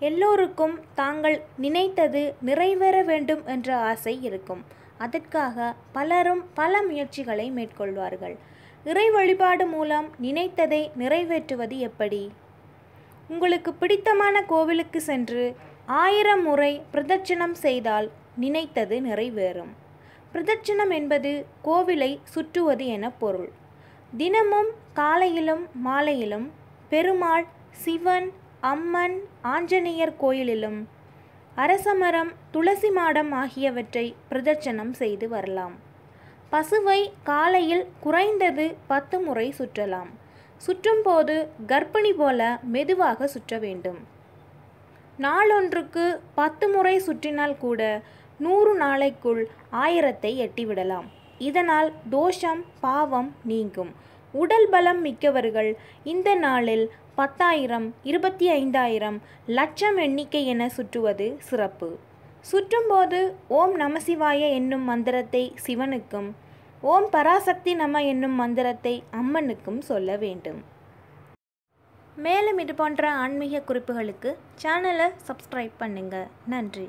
எல்லோருக்கும் தாங்கள் நினைத்தது நிறைவேற வேண்டும் என்ற ஆசை இருக்கும். அதற்காக பலரும் பல முயற்சிகளை மேற்கொள்வார்கள். இறை வழிபாடு மூலம் நினைத்ததை நிறைவேற்றுவது எப்படி? உங்களுக்கு பிடித்தமான கோவிலுக்கு சென்று ஆயிரம் முறை பிரதட்சணம் செய்தால் நினைத்தது நிறைவேறும். பிரதட்சணம் என்பது கோவிலை சுற்றுவது என பொருள். தினமும் காலையிலும் மாலையிலும் பெருமாள் சிவன் அம்மன் ஆஞ்சநேயர் கோயிலிலும் அரசமரம் துளசி மாடம் ஆகியவற்றை பிரதட்சணம் செய்து வரலாம். பசுவை காலையில் குறைந்தது பத்து முறை சுற்றலாம். சுற்றும்போது கர்ப்பிணி போல மெதுவாக சுற்ற வேண்டும். நாளொன்றுக்கு பத்து முறை சுற்றினால் கூட நூறு நாளைக்குள் ஆயிரத்தை எட்டிவிடலாம். இதனால் தோஷம் பாவம் நீங்கும். உடல் பலம் மிக்கவர்கள். இந்த நாளில் பத்தாயிரம் இருபத்தி ஐந்தாயிரம் லட்சம் எண்ணிக்கை என சுற்றுவது சிறப்பு. சுற்றும்போது ஓம் நமசிவாய என்னும் மந்திரத்தை சிவனுக்கும் ஓம் பராசக்தி நம என்னும் மந்திரத்தை அம்மனுக்கும் சொல்ல வேண்டும். மேலும் இது போன்ற ஆன்மீக குறிப்புகளுக்கு சேனலை சப்ஸ்கிரைப் பண்ணுங்கள் நன்றி.